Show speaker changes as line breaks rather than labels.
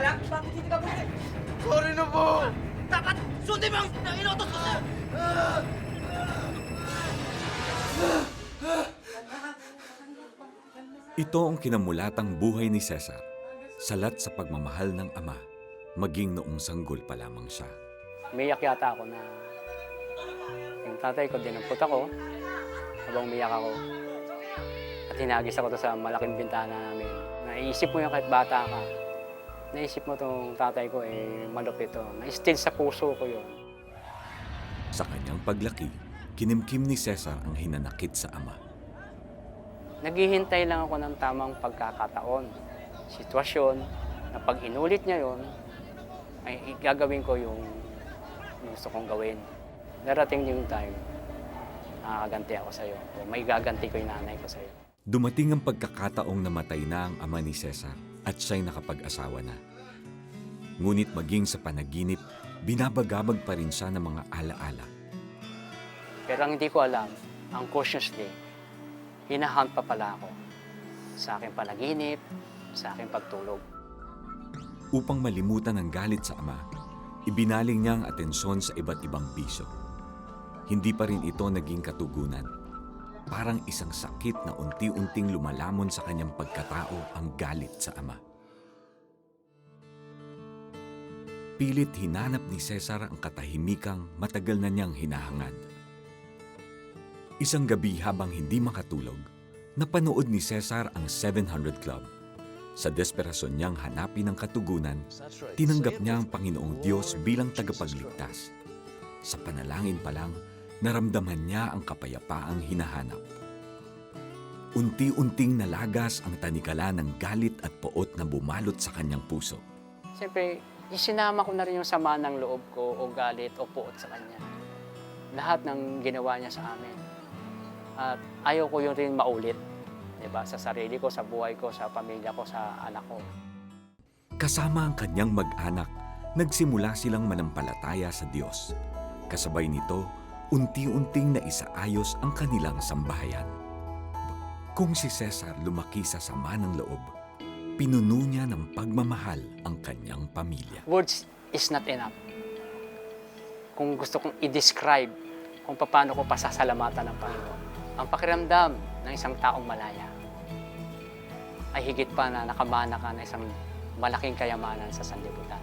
alam bakit hindi ka pwede?
Sorry na po!
Dapat sundin mo ang inutos ko sa'yo!
Ito ang kinamulatang buhay ni Cesar, salat sa pagmamahal ng ama, maging noong sanggol pa lamang siya.
Umiyak yata ako na yung tatay ko, dinampot ako habang umiyak ako. At hinagis ako to sa malaking bintana namin. Naisip mo yan kahit bata ka. Naisip mo tong tatay ko, eh, malupit to. Na-still sa puso ko yun.
Sa kanyang paglaki, kinimkim ni Cesar ang hinanakit sa ama.
Naghihintay lang ako ng tamang pagkakataon, sitwasyon, na pag inulit niya yon, ay gagawin ko yung gusto kong gawin. Darating yung time, nakakaganti ako sa'yo. May gaganti ko yung nanay ko sa'yo.
Dumating ang pagkakataong namatay na ang ama ni Cesar at siya'y nakapag-asawa na. Ngunit maging sa panaginip, binabagabag pa rin siya ng mga alaala.
Pero ang hindi ko alam, ang consciously, hinahunt pa pala ako sa aking panaginip, sa aking pagtulog.
Upang malimutan ang galit sa ama, ibinaling niya ang atensyon sa iba't ibang bisyo. Hindi pa rin ito naging katugunan. Parang isang sakit na unti-unting lumalamon sa kanyang pagkatao ang galit sa ama. Pilit hinanap ni Cesar ang katahimikang matagal na niyang hinahangad. Isang gabi habang hindi makatulog, napanood ni Cesar ang 700 Club. Sa desperasyon niyang hanapin ang katugunan, tinanggap niya ang Panginoong Diyos bilang tagapagligtas. Sa panalangin pa lang, naramdaman niya ang kapayapaang hinahanap. Unti-unting nalagas ang tanikala ng galit at poot na bumalot sa kanyang puso.
Siyempre, isinama ko na rin yung sama ng loob ko o galit o puot sa kanya. Lahat ng ginawa niya sa amin. At ayaw ko yun rin maulit. Diba? Sa sarili ko, sa buhay ko, sa pamilya ko, sa anak ko.
Kasama ang kanyang mag-anak, nagsimula silang manampalataya sa Diyos. Kasabay nito, unti-unting naisaayos ang kanilang sambahayan. Kung si Cesar lumaki sa sama ng loob, pinuno niya ng pagmamahal ang kanyang pamilya.
Words is not enough. Kung gusto kong i-describe kung paano ko pasasalamatan ng Panginoon, ang pakiramdam ng isang taong malaya ay higit pa na nakamana ka ng isang malaking kayamanan sa sanlibutan.